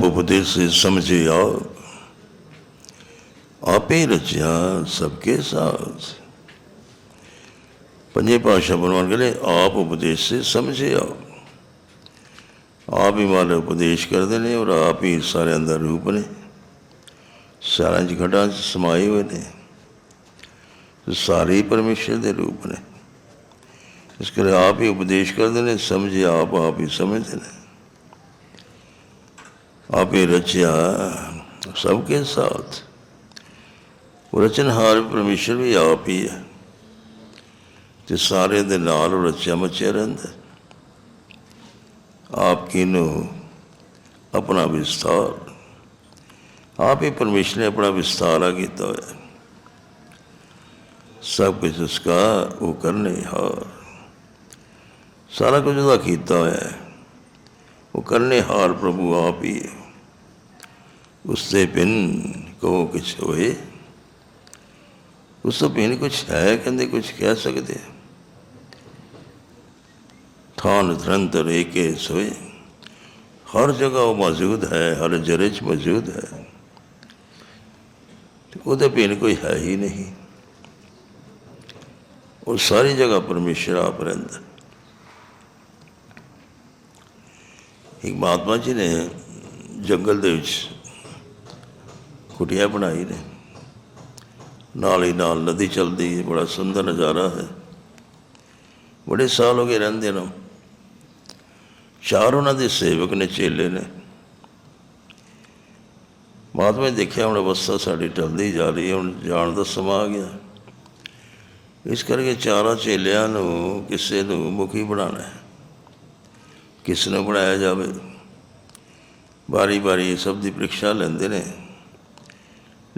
ਆਪ ਉਪਦੇਸ ਸਮਝੇ ਆਪ ਆਪੇ ਰਚਿਆ ਸਭ ਕੇ ਸਾਥ ਪੰਜੇ ਪਾਸ਼ਾ ਬਨਵਾਨ ਕਹਿੰਦੇ ਆਪ ਉਪਦੇਸ਼ ਸੇ ਸਮਝੇ ਆਪ ਆਪ ਹੀ ਮਾਲੇ ਉਪਦੇਸ਼ ਕਰਦੇ ਨੇ ਔਰ ਆਪ ਹੀ ਸਾਰੇ ਅੰਦਰ ਰੂਪ ਨੇ ਸਾਰਿਆਂ ਚ ਘਟਾਂ ਚ ਸਮਾਏ ਹੋਏ ਨੇ ਤੇ ਸਾਰੇ ਹੀ ਪਰਮੇਸ਼ਰ ਦੇ ਰੂਪ ਨੇ ਇਸ ਕਰਕੇ ਆਪ ਹੀ ਉਪਦੇਸ਼ ਕਰਦੇ ਨੇ ਸਮਝੇ ਆਪ ਆਪ ਹੀ ਸਮਝਦੇ ਨੇ ਆਪ ਹੀ ਰਚਿਆ ਸਭ ਕੇ ਸਾਥ ਉਹ ਰਚਨਹਾਰ ਪਰਮੇਸ਼ਰ ਵੀ ਆਪ ਹੀ ਹੈ ਤੇ ਸਾਰੇ ਦੇ ਨਾਲ ਉਹ ਰਚਿਆ ਮਚਿਆ ਰਹਿੰਦਾ ਹੈ। ਆਪ ਕਿਨੂੰ ਆਪਣਾ ਵਿਸਤਾਰ ਆਪ ਹੀ ਪਰਮੇਸ਼ਰ ਨੇ ਆਪਣਾ ਵਿਸਤਾਰਾ ਕੀਤਾ ਹੋਇਆ ਹੈ। ਸਭ ਕੁਝ ਉਸਕਾ ਉਹ ਕਰਨੇ ਹਾਰ ਸਾਰਾ ਕੁਝ ਉਹਦਾ ਕੀਤਾ ਹੋਇਆ ਹੈ ਉਹ ਕਰਨੇ ਹਾਰ ਪ੍ਰਭੂ ਆਪ ਹੀ ਹੈ ਉਸ ਦੇ ਬਿਨ ਕੋ ਕੁਛ ਹੋਏ ਉਸ ਤੋਂ ਬਿਨ ਕੁਛ ਹੈ ਕਹਿੰਦੇ ਕੁਛ ਕਹਿ ਸਕਦੇ ਹਾਂ। ਥਾਨ ਨਿਰੰਤਰ ਏਕੇ ਸੋਏ ਹਰ ਜਗ੍ਹਾ ਉਹ ਮੌਜੂਦ ਹੈ ਹਰ ਜਰੇ 'ਚ ਮੌਜੂਦ ਹੈ ਤੇ ਉਹਦੇ ਬਿਨ ਕੋਈ ਹੈ ਹੀ ਨਹੀਂ ਉਹ ਸਾਰੀ ਜਗ੍ਹਾ ਪਰਮੇਸ਼ਰ ਆਪ ਰਹਿੰਦਾ ਇੱਕ ਮਹਾਤਮਾ ਜੀ ਨੇ ਜੰਗਲ ਦੇ ਵਿੱਚ ਕੁਟੀਆ ਬਣਾਈ ਨੇ। ਨਾਲ ਹੀ ਨਾਲ ਨਦੀ ਚੱਲਦੀ ਹੈ, ਬੜਾ ਸੁੰਦਰ ਨਜ਼ਾਰਾ ਹੈ। ਬੜੇ ਸਾਲ ਹੋ ਗਏ ਰਹਿੰਦੇ ਨੂੰ। ਚਾਰ ਉਹਨਾਂ ਦੇ ਸੇਵਕ ਨੇ, ਚੇਲੇ ਨੇ। ਮਹਾਤਮਾ ਨੇ ਦੇਖਿਆ ਹੁਣ ਅਵਸਥਾ ਸਾਡੀ ਟਲਦੀ ਜਾ ਰਹੀ ਹੈ, ਹੁਣ ਜਾਣ ਦਾ ਸਮਾਂ ਆ ਗਿਆ। ਇਸ ਕਰਕੇ ਚਾਰਾਂ ਚੇਲਿਆਂ ਨੂੰ ਕਿਸੇ ਨੂੰ ਮੁਖੀ ਬਣਾਉਣਾ ਹੈ। ਕਿਸ ਨੂੰ ਬਣਾਇਆ ਜਾਵੇ? ਬਾਰੀ ਬਾਰੀ ਸਭ ਦੀ ਪ੍ਰੀਖਿਆ ਲੈਂਦੇ ਨੇ।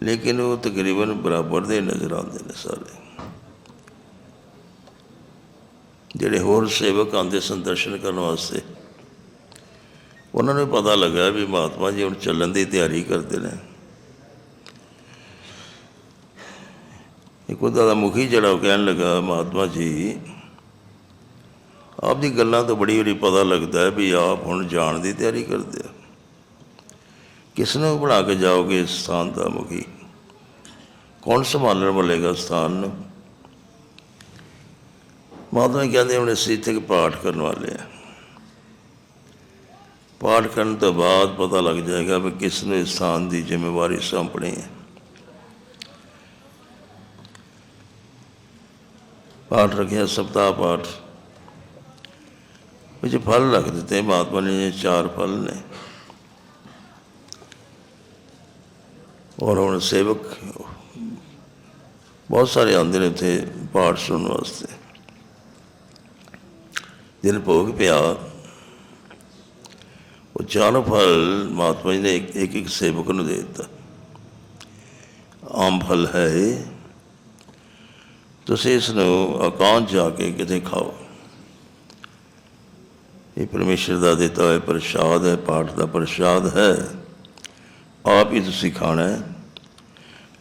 ਲੇਕਿਨ ਉਹ ਤਕਰੀਬਨ ਬਰਾਬਰ ਦੇ ਨਜ਼ਰ ਆਉਂਦੇ ਨੇ ਸਾਰੇ। ਜਿਹੜੇ ਹੋਰ ਸੇਵਕ ਆਉਂਦੇ ਸੰਦਰਸ਼ਨ ਕਰਨ ਵਾਸਤੇ, ਉਹਨਾਂ ਨੂੰ ਪਤਾ ਲੱਗਾ ਵੀ ਮਹਾਤਮਾ ਜੀ ਹੁਣ ਚੱਲਣ ਦੀ ਤਿਆਰੀ ਕਰਦੇ ਨੇ। ਇੱਕ ਉਹਦਾ ਮੁਖੀ ਜਿਹੜਾ ਉਹ ਕਹਿਣ ਲੱਗਾ, ਮਹਾਤਮਾ ਜੀ ਆਪ ਦੀ ਗੱਲਾਂ ਤੋਂ ਬੜੀ ਬੜੀ ਪਤਾ ਲੱਗਦਾ ਹੈ ਵੀ ਆਪ ਹੁਣ ਜਾਣ ਦੀ ਤਿਆਰੀ ਕਰਦੇ ਆ। ਕਿਸ ਨੂੰ ਬਣਾ ਕੇ ਜਾਓਗੇ ਇਸ ਸਥਾਨ ਦਾ ਮੁਖੀ ਕੌਣ ਸੰਭਾਲਣ ਵਾਲੇਗਾ ਸਥਾਨ ਨੂੰ ਮਾਤਾ ਜੀ ਕਹਿੰਦੇ ਹੁਣ ਅਸੀਂ ਇੱਥੇ ਇੱਕ ਪਾਠ ਕਰਨ ਵਾਲੇ ਆ ਪਾਠ ਕਰਨ ਤੋਂ ਬਾਅਦ ਪਤਾ ਲੱਗ ਜਾਏਗਾ ਵੀ ਕਿਸ ਨੂੰ ਇਸ ਸਥਾਨ ਦੀ ਜ਼ਿੰਮੇਵਾਰੀ ਸੌਂਪਣੀ ਹੈ ਪਾਠ ਰੱਖਿਆ ਸਪਤਾਹ ਪਾਠ ਵਿੱਚ ਫਲ ਰੱਖ ਦਿੱਤੇ ਮਹਾਤਮਾ ਨੇ ਇਹ ਚਾਰ ਫਲ ਨੇ ਔਰ ਹੁਣ ਸੇਵਕ ਬਹੁਤ ਸਾਰੇ ਆਉਂਦੇ ਨੇ ਇੱਥੇ ਪਾਠ ਸੁਣਨ ਵਾਸਤੇ। ਦਿਨ ਭੋਗ ਪਿਆ। ਉਹ ਚਾਰੋਂ ਫਲ ਮਹਾਤਮਾ ਜੀ ਨੇ ਇੱਕ ਇੱਕ ਸੇਵਕ ਨੂੰ ਦੇ ਦਿੱਤਾ। ਆਮ ਫਲ ਹੈ ਇਹ। ਤੁਸੀਂ ਇਸ ਨੂੰ ਅਕਾਂਤ ਜਾ ਕੇ ਕਿਤੇ ਖਾਓ। ਇਹ ਪਰਮੇਸ਼ਰ ਦਾ ਦਿੱਤਾ ਹੋਇਆ ਪ੍ਰਸ਼ਾਦ ਹੈ, ਪਾਠ ਦਾ ਪ੍ਰਸ਼ਾਦ ਹੈ। ਆਪ ਹੀ ਤੁਸੀਂ ਖਾਣਾ ਹੈ।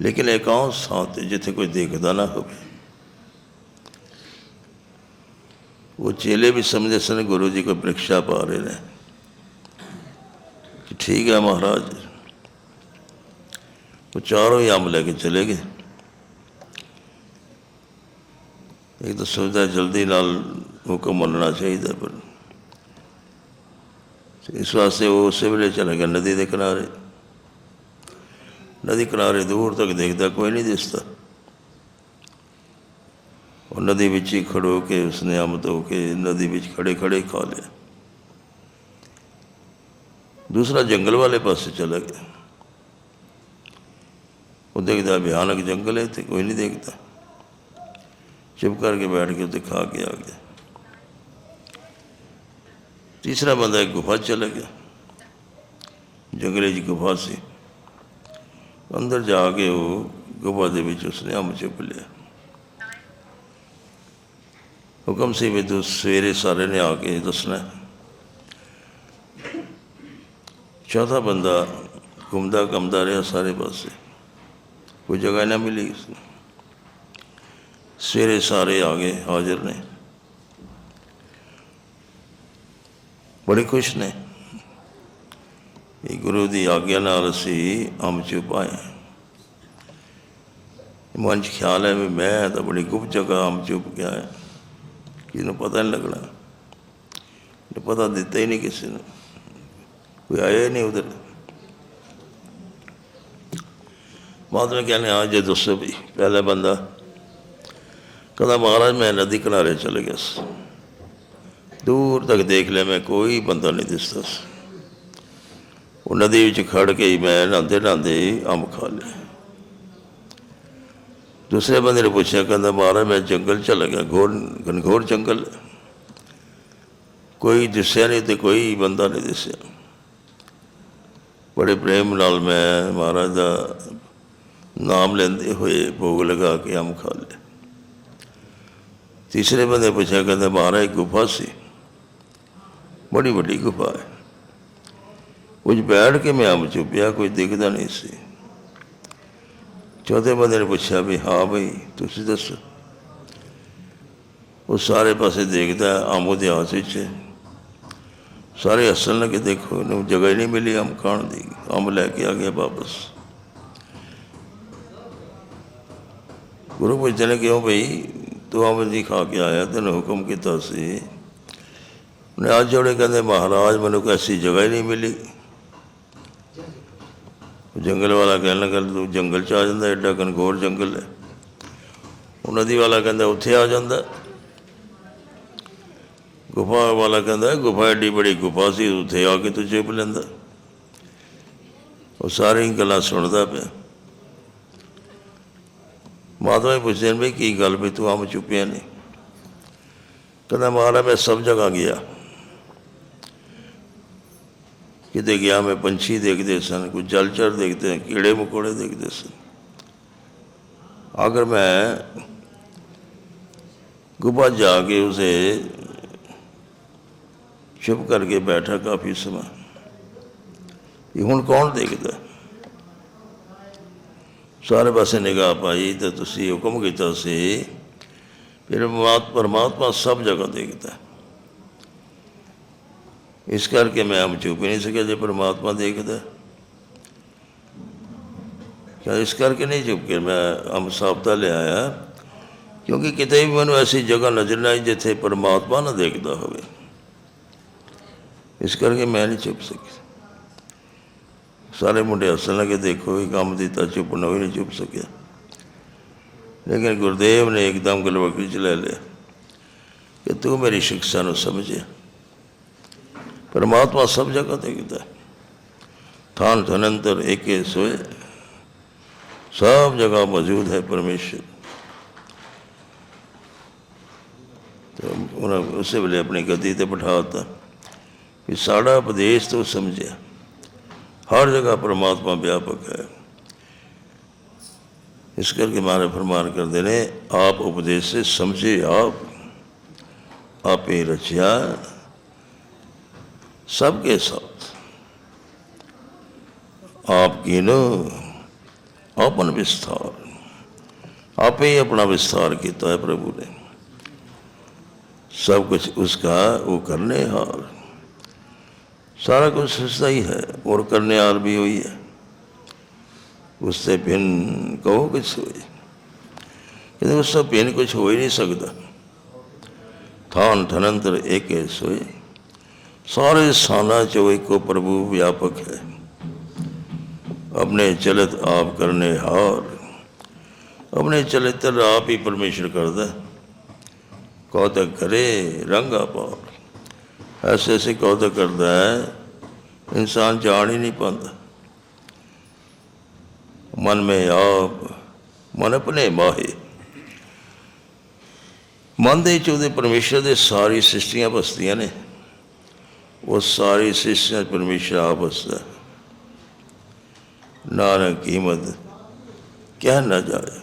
ਲੇਕਿਨ ਇਕਾਂਤ ਥਾਂ ਤੇ ਜਿੱਥੇ ਕੋਈ ਦੇਖਦਾ ਨਾ ਹੋਵੇ? ਉਹ ਚੇਲੇ ਵੀ ਸਮਝਦੇ ਸਨ ਗੁਰੂ ਜੀ ਕੋਈ ਪ੍ਰੀਖਿਆ ਪਾ ਰਹੇ ਨੇ। ਕਿ ਠੀਕ ਹੈ ਮਹਾਰਾਜ। ਉਹ ਚਾਰੋਂ ਹੀ ਅੰਬ ਲੈ ਕੇ ਚਲੇ ਗਏ। ਇੱਕ ਤਾਂ ਸੋਚਦਾ ਜਲਦੀ ਨਾਲ ਹੁਕਮ ਮੰਨਣਾ ਚਾਹੀਦਾ ਪਰ ਇਸ ਵਾਸਤੇ ਉਹ ਉਸੇ ਵੇਲੇ ਚਲੇ ਗਿਆ ਨਦੀ ਦੇ ਕਿਨਾਰੇ। ਨਦੀ ਕਿਨਾਰੇ ਦੂਰ ਤੱਕ ਦੇਖਦਾ ਕੋਈ ਨਹੀਂ ਦਿਸਦਾ। ਉਹ ਨਦੀ ਵਿੱਚ ਹੀ ਖੜੋ ਕੇ ਉਸਨੇ ਅੰਬ ਧੋ ਕੇ ਨਦੀ ਵਿੱਚ ਖੜੇ ਖੜੇ ਖਾ ਲਿਆ। ਦੂਸਰਾ ਜੰਗਲ ਵਾਲੇ ਪਾਸੇ ਚਲਾ ਗਿਆ। ਉਹ ਦੇਖਦਾ ਭਿਆਨਕ ਜੰਗਲ ਹੈ ਤੇ ਕੋਈ ਨਹੀਂ ਦੇਖਦਾ। ਚੁੱਪ ਕਰਕੇ ਬੈਠ ਕੇ ਉੱਤੇ ਖਾ ਕੇ ਆ ਗਿਆ। ਤੀਸਰਾ ਬੰਦਾ ਇੱਕ ਗੁਫਾ ਚਲਾ ਗਿਆ। ਜੰਗਲੇ 'ਚ ਗੁਫਾ ਸੀ। ਅੰਦਰ ਜਾ ਕੇ ਉਹ ਗੁਫਾ ਦੇ ਵਿੱਚ ਉਸਨੇ ਅੰਬ ਚੁੱਪ ਲਿਆ ਹੁਕਮ ਸੀ ਵੀ ਤੂੰ ਸਵੇਰੇ ਸਾਰੇ ਨੇ ਆ ਕੇ ਦੱਸਣਾ ਹੈ। ਚੌਥਾ ਬੰਦਾ ਘੁੰਮਦਾ ਘੁੰਮਦਾ ਰਿਹਾ ਸਾਰੇ ਪਾਸੇ ਕੋਈ ਜਗ੍ਹਾ ਨਾ ਮਿਲੀ ਉਸਨੂੰ ਸਵੇਰੇ ਸਾਰੇ ਆ ਗਏ ਹਾਜ਼ਰ ਨੇ ਬੜੇ ਖੁਸ਼ ਨੇ ਇਹ ਗੁਰੂ ਦੀ ਆਗਿਆ ਨਾਲ ਅਸੀਂ ਅੰਬ ਚੁੱਪ ਆਏ ਮਨ 'ਚ ਖਿਆਲ ਹੈ ਵੀ ਮੈਂ ਤਾਂ ਬੜੀ ਗੁਪਤ ਜਗ੍ਹਾ ਅੰਬ ਚੁੱਪ ਗਿਆ ਹੈ। ਕਿਹਨੂੰ ਪਤਾ ਨਹੀਂ ਲੱਗਣਾ। ਨੇ ਪਤਾ ਦਿੱਤਾ ਹੀ ਨਹੀਂ ਕਿਸੇ ਨੂੰ। ਕੋਈ ਆਇਆ ਨਹੀਂ ਉਧਰ। ਬਾਅਦ ਵਿੱਚ ਕਹਿੰਦੇ ਆ ਜੇ ਦੱਸੋ ਵੀ, ਪਹਿਲਾ ਬੰਦਾ। ਕਹਿੰਦਾ, ਮਹਾਰਾਜ, ਮੈਂ ਨਦੀ ਕਿਨਾਰੇ ਚਲੇ ਗਿਆ ਸੀ। ਦੂਰ ਤੱਕ ਦੇਖ ਲਿਆ, ਮੈਂ ਕੋਈ ਬੰਦਾ ਨਹੀਂ ਦਿਸਦਾ ਸੀ। ਉਹ ਨਦੀ ਵਿੱਚ ਖੜ ਕੇ ਮੈਂ ਨਹਾਉਂਦੇ ਨਹਾਉਂਦੇ ਅੰਬ ਖਾ ਲਿਆ ਦੂਸਰੇ ਬੰਦੇ ਨੇ ਪੁੱਛਿਆ, ਕਹਿੰਦਾ, ਮਹਾਰਾਜ, ਮੈਂ ਜੰਗਲ ਚਲਾ ਗਿਆ, ਘੋਰ, ਘਨਘੋਰ ਜੰਗਲ ਕੋਈ ਦਿਸਿਆ ਨਹੀਂ ਤੇ ਕੋਈ ਬੰਦਾ ਨਹੀਂ ਦਿਸਿਆ। ਬੜੇ ਪ੍ਰੇਮ ਨਾਲ ਮੈਂ ਮਹਾਰਾਜ ਦਾ ਨਾਮ ਲੈਂਦੇ ਹੋਏ ਭੋਗ ਲਗਾ ਕੇ ਅੰਬ ਖਾ ਲਿਆ ਤੀਸਰੇ ਬੰਦੇ ਪੁੱਛਿਆ, ਕਹਿੰਦਾ, ਮਹਾਰਾਜ ਇੱਕ ਗੁਫਾ ਸੀ? ਬੜੀ ਵੱਡੀ ਗੁਫਾ ਹੈ। ਕੁਝ ਬੈਠ ਕੇ ਮੈਂ ਅੰਬ ਚੁੱਪਿਆ, ਕੋਈ ਦਿਖਦਾ ਨਹੀਂ ਸੀ। ਚੌਥੇ ਬੰਦੇ ਨੇ ਪੁੱਛਿਆ ਵੀ, ਹਾਂ ਬਈ, ਤੁਸੀਂ ਦੱਸੋ? ਉਹ ਸਾਰੇ ਪਾਸੇ ਦੇਖਦਾ, ਅੰਬ ਉਹਦੇ ਹੱਥ ਵਿੱਚ ਸਾਰੇ ਹੱਸਣ ਲੱਗੇ, ਦੇਖੋ, ਇਹਨੂੰ ਜਗ੍ਹਾ ਹੀ ਨਹੀਂ ਮਿਲੀ ਅੰਬ ਖਾਣ ਦੀ। ਅੰਬ ਲੈ ਕੇ ਆ ਗਿਆ ਵਾਪਸ। ਗੁਰੂ ਪੁੱਛਦੇ ਨੇ ਕਿਉਂ ਬਈ, ਤੂੰ ਅੰਬ ਨਹੀਂ ਖਾ ਕੇ ਆਇਆ, ਤੈਨੂੰ ਹੁਕਮ ਕੀਤਾ ਸੀ। ਉਹਨੇ ਅੱਜ ਜੋੜੇ ਕਹਿੰਦੇ, ਮਹਾਰਾਜ, ਮੈਨੂੰ ਕੋਈ ਐਸੀ ਜਗ੍ਹਾ ਹੀ ਨਹੀਂ ਮਿਲੀ। ਜੰਗਲ ਵਾਲਾ ਕਹਿਣ ਲੱਗਾ, ਤੂੰ ਜੰਗਲ ਚ ਆ ਜਾਂਦਾ, ਐਡਾ ਘਨਘੋਰ ਜੰਗਲ ਹੈ। ਉਹ ਨਦੀ ਵਾਲਾ ਕਹਿੰਦਾ, ਉੱਥੇ ਆ ਜਾਂਦਾ। ਗੁਫਾ ਵਾਲਾ ਕਹਿੰਦਾ, ਗੁਫਾ ਐਡੀ ਬੜੀ ਗੁਫਾ ਸੀ, ਉੱਥੇ ਆ ਕੇ ਤੂੰ ਚੁੱਪ ਲੈਂਦਾ। ਉਹ ਸਾਰੀ ਗੱਲਾਂ ਸੁਣਦਾ ਪਿਆ। ਮਾਤਾ ਜੀ ਪੁੱਛਦੇ ਨੇ ਵੀ ਕੀ ਗੱਲ ਵੀ ਤੂੰ ਆਮ ਚੁੱਪਿਆ ਨਹੀਂ ਕਹਿੰਦਾ, ਮਹਾਰਾਜ, ਮੈਂ ਸਭ ਜਗ੍ਹਾ ਗਿਆ। ਕਿਤੇ ਗਿਆ ਮੈਂ ਪੰਛੀ ਦੇਖਦੇ ਸਨ ਕੋਈ ਜਲਚਰ ਦੇਖਦੇ ਕੀੜੇ ਮਕੌੜੇ ਦੇਖਦੇ ਸਨ ਅਗਰ ਮੈਂ ਗੁਫਾ ਜਾ ਕੇ ਉਸੇ ਚੁੱਪ ਕਰਕੇ ਬੈਠਾ ਕਾਫੀ ਸਮਾਂ ਇਹ ਹੁਣ ਕੌਣ ਦੇਖਦਾ ਸਾਰੇ ਪਾਸੇ ਨਿਗਾਹ ਪਾਈ ਤੇ ਤੁਸੀਂ ਹੁਕਮ ਕੀਤਾ ਸੀ ਫਿਰ ਮਾਤ ਪਰਮਾਤਮਾ ਸਭ ਜਗ੍ਹਾ ਦੇਖਦਾ ਹੈ। ਇਸ ਕਰਕੇ ਮੈਂ ਆਪ ਚੁੱਪ ਹੀ ਨਹੀਂ ਸਕਿਆ ਜੇ ਪਰਮਾਤਮਾ ਦੇਖਦਾ। ਕਿਆ ਇਸ ਕਰਕੇ ਨਹੀਂ ਚੁੱਪ ਕੇ ਮੈਂ ਅਮ ਸਾਬਤਾ ਲਿਆਇਆ ਕਿਉਂਕਿ ਕਿਤੇ ਵੀ ਮੈਨੂੰ ਐਸੀ ਜਗ੍ਹਾ ਨਜ਼ਰ ਨਾ ਆਈ ਜਿੱਥੇ ਪਰਮਾਤਮਾ ਨਾ ਦੇਖਦਾ ਹੋਵੇ। ਇਸ ਕਰਕੇ ਮੈਂ ਨਹੀਂ ਚੁੱਪ ਸਕਿਆ ਸਾਰੇ ਮੁੰਡੇ ਹੱਸਣ ਲੱਗੇ, ਦੇਖੋ ਇਹ ਕੰਮ ਦਿੱਤਾ ਚੁੱਪ ਨਾ ਹੋਈ, ਨਹੀਂ ਚੁੱਪ ਸਕਿਆ ਲੇਕਿਨ ਗੁਰਦੇਵ ਨੇ ਇੱਕਦਮ ਗਲਵਕੜੀ ਚ ਲੈ ਲਿਆ ਕਿ ਤੂੰ ਮੇਰੀ ਸਿੱਖਿਆ ਨੂੰ ਸਮਝਿਆ। ਪਰਮਾਤਮਾ ਸਭ ਜਗ੍ਹਾ ਦੇਖਦਾ ਹੈ। ਥਾਨ ਧਨੰਤਰ ਏਕੇ ਸੋਏ ਸਭ ਜਗ੍ਹਾ ਮੌਜੂਦ ਹੈ ਪਰਮੇਸ਼ਰ ਤੇ ਉਹਨਾਂ ਉਸੇ ਵੇਲੇ ਆਪਣੀ ਗੱਦੀ ਤੇ ਬਿਠਾਤਾ ਕਿ ਸਾਡਾ ਉਪਦੇਸ਼ ਤੋਂ ਸਮਝਿਆ ਹਰ ਜਗ੍ਹਾ ਪਰਮਾਤਮਾ ਵਿਆਪਕ ਹੈ ਇਸ ਕਰਕੇ ਮਾਰੇ ਫਰਮਾਨ ਕਰਦੇ ਨੇ ਆਪ ਉਪਦੇਸ਼ ਸੇ ਸਮਝੇ ਆਪ ਆਪੇ ਰਚਿਆ ਸਭ सबके साथ आपकी न अपन विस्तार आप ही अपना विस्तार किया है प्रभु ने सब कुछ उसका वो करने हार सारा कुछ उसका ही है और करने हार भी वही है उससे भिन्न कहो कुछ हो कहते उससे भिन्न कुछ हो ही नहीं सकता थान ठनंतर एक सोए ਸਾਰੇ ਸਾਨਾ ਚੋ ਇੱਕੋ ਪ੍ਰਭੂ ਵਿਆਪਕ ਹੈ। ਆਪਣੇ ਚਲਿਤ ਆਪ ਕਰਨੇ ਹਾਰ। ਆਪਣੇ ਚਲਿਤ ਆਪ ਹੀ ਪਰਮੇਸ਼ਰ ਕਰਦਾ ਕੋ ਕਰੇ ਰੰਗ ਆਪਾਰ ਐਸੇ ਐਸੇ ਕੋ ਕਰਦਾ ਹੈ। ਇਨਸਾਨ ਜਾਣ ਹੀ ਨਹੀਂ ਪਾਉਂਦਾ। ਮਨ ਮੇ ਆਪ, ਮਨ ਆਪਣੇ ਮਾਹੇ। ਮਨ ਦੇ ਚ ਉਹਦੇ ਪਰਮੇਸ਼ਰ ਦੇ ਸਾਰੀ ਸ੍ਰਿਸ਼ਟੀਆਂ ਬਸਤੀਆਂ ਨੇ। ਉਹ ਸਾਰੀ ਸ੍ਰਿਸ਼ਟੀਆਂ 'ਚ ਪਰਮੇਸ਼ਰ ਆਪ ਬਸਦਾ ਨਾਨਕ ਕੀਮਤ ਕਹਿ ਨਾ ਜਾਏ।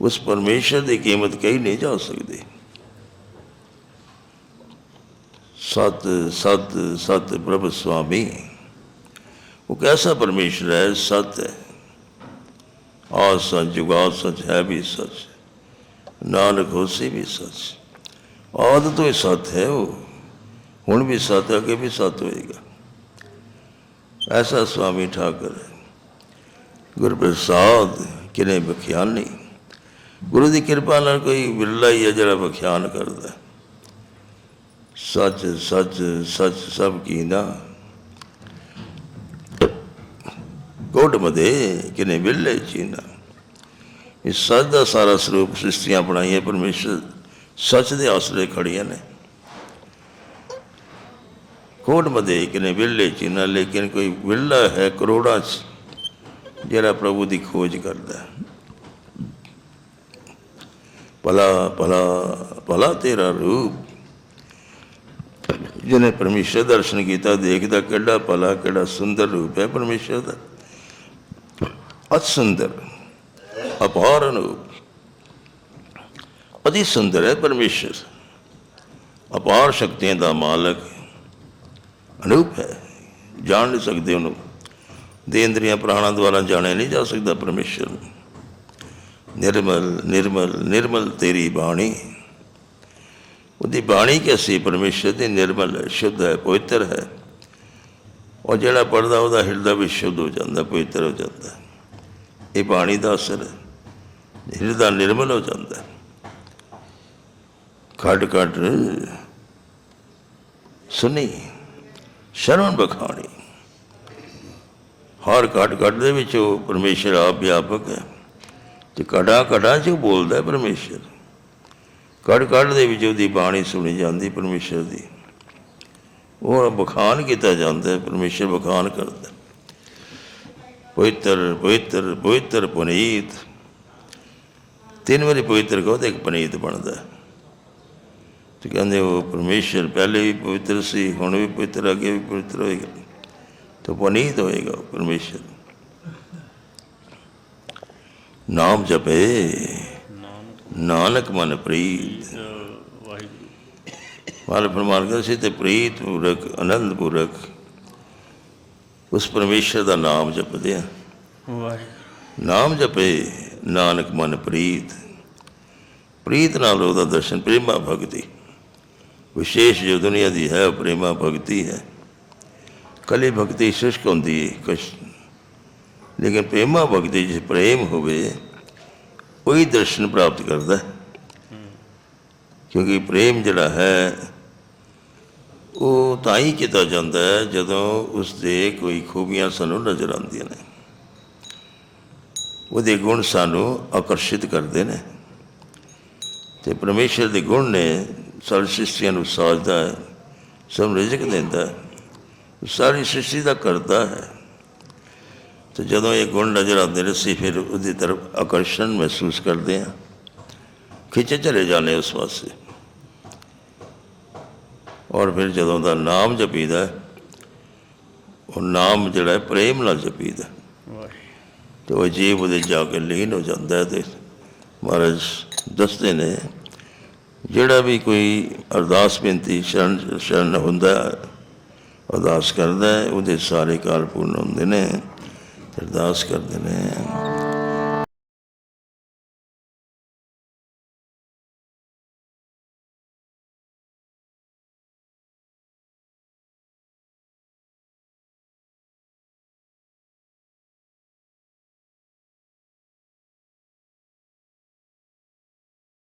ਉਸ ਪਰਮੇਸ਼ਰ ਦੀ ਕੀਮਤ ਕਹੀ ਨਹੀਂ ਜਾ ਸਕਦੀ। ਸਤ ਸਤ ਸਤ ਪ੍ਰਭ ਸੁਆਮੀ, ਉਹ ਕੈਸਾ ਪਰਮੇਸ਼ਰ ਹੈ? ਸਤ ਹੈ। ਆ ਸੱਚ ਜੁਗਾ ਸੱਚ ਹੈ ਵੀ ਸੱਚ। ਨਾਨਕ ਹੋਸੀ ਵੀ ਸੱਚ। ਆਦ ਤੋਂ ਹੀ ਸਤ ਹੈ ਉਹ। ਹੁਣ ਵੀ ਸਤ ਹੈ, ਅੱਗੇ ਵੀ ਸਤ ਹੋਏਗਾ। ਐਸਾ ਸੁਆਮੀ ਠਾਕਰ ਗੁਰ ਪ੍ਰਸਾਦ, ਕਿਨੇ ਬਖਿਆਨ ਨਹੀਂ ਗੁਰੂ ਦੀ ਕਿਰਪਾ ਨਾਲ ਕੋਈ ਵਿਰਲਾ ਹੀ ਹੈ ਜਿਹੜਾ ਬਖਿਆਨ ਕਰਦਾ ਹੈ। ਸੱਚ ਸੱਚ ਸੱਚ ਸਭ ਕੀਨਾ ਕੋਟ ਮਦੇ, ਕਿਨੇ ਵਿਰਲੇ ਚੀਨਾ। ਇਸ ਸੱਚ ਦਾ ਸਾਰਾ ਸਰੂਪ ਸ੍ਰਿਸ਼ਟੀਆਂ ਬਣਾਈਆਂ ਪਰਮੇਸ਼ਰ ਸੱਚ ਦੇ ਆਸਰੇ ਖੜੀਆਂ ਨੇ। ਕੋਟ ਮਦੇ ਨੇ ਵਿਰਲੇ ਚੀਨਾ ਲੇਕਿਨ ਕੋਈ ਵਿਰਲਾ ਹੈ ਕਰੋੜਾਂ ਚ, ਜਿਹੜਾ ਪ੍ਰਭੂ ਦੀ ਖੋਜ ਕਰਦਾ ਹੈ। ਭਲਾ ਭਲਾ ਭਲਾ ਤੇਰਾ ਰੂਪ। ਜਿਹਨੇ ਪਰਮੇਸ਼ਰ ਦਰਸ਼ਨ ਕੀਤਾ, ਦੇਖਦਾ ਕਿਹੜਾ ਭਲਾ, ਕਿਹੜਾ ਸੁੰਦਰ ਰੂਪ ਹੈ ਪਰਮੇਸ਼ਰ ਦਾ। ਅਤ ਸੁੰਦਰ ਅਪਾਰ ਅਨੂਪ ਅਤੀ ਸੁੰਦਰ ਹੈ ਪਰਮੇਸ਼ਰ। ਅਪਾਰ ਸ਼ਕਤੀਆਂ ਦਾ ਮਾਲਕ ਅਨੂਪ ਹੈ। ਜਾਣ ਨਹੀਂ ਸਕਦੇ ਉਹਨੂੰ। ਦੇ ਇੰਦਰੀਆਂ ਪ੍ਰਾਣਾਂ ਦੁਆਰਾ ਜਾਣਿਆ ਨਹੀਂ ਜਾ ਸਕਦਾ ਪਰਮੇਸ਼ਰ ਨੂੰ। ਨਿਰਮਲ ਨਿਰਮਲ ਨਿਰਮਲ ਤੇਰੀ ਬਾਣੀ। ਉਹਦੀ ਬਾਣੀ ਕੈਸੀ? ਪਰਮੇਸ਼ਰ ਦੀ ਨਿਰਮਲ ਸ਼ੁੱਧ ਹੈ, ਪਵਿੱਤਰ ਹੈ। ਔਰ ਜਿਹੜਾ ਪੜਦਾ ਉਹਦਾ ਹਿਰਦਾ ਵੀ ਸ਼ੁੱਧ ਹੋ ਜਾਂਦਾ, ਪਵਿੱਤਰ ਹੋ ਜਾਂਦਾ। ਇਹ ਬਾਣੀ ਦਾ ਅਸਰ ਹੈ। ਹਿਰਦਾ ਨਿਰਮਲ ਹੋ ਜਾਂਦਾ। ਹੈ ਖੜ ਖੜ ਸੁਣੀ। ਸ਼ਰਵਣ ਬਖਾਣੀ। ਹਰ ਘਟ ਘਟ ਦੇ ਵਿੱਚ ਉਹ ਪਰਮੇਸ਼ਰ ਆਪ ਵਿਆਪਕ ਹੈ। ਤੇ ਕੜਾ ਕੜਾ ਚ ਬੋਲਦਾ ਹੈ ਪਰਮੇਸ਼ਰ। ਕੜ ਕੜ ਦੇ ਵਿੱਚ ਉਹਦੀ ਬਾਣੀ ਸੁਣੀ ਜਾਂਦੀ ਪਰਮੇਸ਼ਰ ਦੀ। ਉਹ ਬਖਾਨ ਕੀਤਾ ਜਾਂਦਾ ਹੈ, ਪਰਮੇਸ਼ਰ ਬਖਾਨ ਕਰਦਾ ਪਵਿੱਤਰ ਪਵਿੱਤਰ ਪਵਿੱਤਰ ਪੁਨੀਤ। ਤਿੰਨ ਵਾਰੀ ਪਵਿੱਤਰ ਕਹੋ ਤੇ ਇੱਕ ਪੁਨੀਤ ਬਣਦਾ ਹੈ। ਤੇ ਕਹਿੰਦੇ ਉਹ ਪਰਮੇਸ਼ਰ ਪਹਿਲੇ ਵੀ ਪਵਿੱਤਰ ਸੀ ਹੁਣ ਵੀ ਪਵਿੱਤਰ ਅੱਗੇ ਵੀ ਪਵਿੱਤਰ ਹੋਏਗਾ। ਤਾਂ ਪੁਨੀਤ ਹੋਏਗਾ ਪਰਮੇਸ਼ਰ। ਨਾਮ ਜਪੇ ਨਾਨਕ ਮਨ ਪ੍ਰੀਤ। ਵਾਹਿਗੁਰੂ ਫਰਮਾਨ ਕਰਦੇ ਸੀ ਤੇ ਪ੍ਰੀਤ ਪੂਰਕ ਆਨੰਦ ਪੂਰਕ ਉਸ ਪਰਮੇਸ਼ਰ ਦਾ ਨਾਮ ਜਪਦੇ ਆ। ਵਾਹਿਗੁਰੂ। ਨਾਮ ਜਪੇ ਨਾਨਕ ਮਨ ਪ੍ਰੀਤ। ਪ੍ਰੀਤ ਨਾਲ ਉਹਦਾ ਦਰਸ਼ਨ ਪ੍ਰੇਮਾ ਭਗਤੀ। ਵਿਸ਼ੇਸ਼ ਜੋ ਦੁਨੀਆ ਦੀ ਹੈ, ਉਹ ਪ੍ਰੇਮਾ ਭਗਤੀ ਹੈ। ਕਲੀ ਭਗਤੀ ਸ਼ੁਸ਼ਕ ਹੁੰਦੀ ਹੈ, ਕੁਛ ਲੇਕਿਨ ਪ੍ਰੇਮਾ ਭਗਤੀ, ਜਿਸ ਪ੍ਰੇਮ ਹੋਵੇ, ਉਹੀ ਦਰਸ਼ਨ ਪ੍ਰਾਪਤ ਕਰਦਾ ਕਿਉਂਕਿ ਪ੍ਰੇਮ ਜਿਹੜਾ ਹੈ, ਉਹ ਤਾਂ ਹੀ ਕੀਤਾ ਜਾਂਦਾ ਹੈ, ਜਦੋਂ ਉਸ ਦੇ ਕੋਈ ਖੂਬੀਆਂ ਸਾਨੂੰ ਨਜ਼ਰ ਆਉਂਦੀਆਂ ਨੇ। ਉਹਦੇ ਗੁਣ ਸਾਨੂੰ ਆਕਰਸ਼ਿਤ ਕਰਦੇ ਨੇ। ਤੇ ਪਰਮੇਸ਼ਰ ਦੇ ਗੁਣ ਨੇ ਸਾਰੀ ਸ੍ਰਿਸ਼ਟੀਆਂ ਨੂੰ ਸਾਜਦਾ ਹੈ, ਸਭ ਨੂੰ ਰਿਜ਼ਕ ਦਿੰਦਾ ਹੈ, ਸਾਰੀ ਸ੍ਰਿਸ਼ਟੀ ਦਾ ਕਰਤਾ ਹੈ। ਤੇ ਜਦੋਂ ਇਹ ਗੁਣ ਨਜ਼ਰ ਆਉਂਦੇ ਨੇ, ਅਸੀਂ ਫਿਰ ਉਹਦੀ ਤਰਫ ਆਕਰਸ਼ਣ ਮਹਿਸੂਸ ਕਰਦੇ ਹਾਂ। ਖਿੱਚੇ ਚਲੇ ਜਾਂਦੇ ਉਸ ਪਾਸੇ। ਔਰ ਫਿਰ ਜਦੋਂ ਦਾ ਨਾਮ ਜਪੀਦਾ ਉਹ ਨਾਮ ਜਿਹੜਾ ਪ੍ਰੇਮ ਨਾਲ ਜਪੀਦਾ ਹੈ। ਵਾਹਿਗੁਰੂ ਤੇ ਉਹ ਜੀਵ ਉਹਦੇ ਜਾ ਕੇ ਲੀਨ ਹੋ ਜਾਂਦਾ ਹੈ ਤੇ ਮਹਾਰਾਜ ਦੱਸਦੇ ਨੇ ਜਿਹੜਾ ਵੀ ਕੋਈ ਅਰਦਾਸ ਬੇਨਤੀ ਸ਼ਰਨ ਸ਼ਰਨ ਹੁੰਦਾ ਅਰਦਾਸ ਕਰਦਾ ਹੈ, ਉਹਦੇ ਸਾਰੇ ਕਾਲ ਪੂਰਨ ਹੁੰਦੇ ਨੇ, ਅਰਦਾਸ ਕਰਦੇ ਨੇ।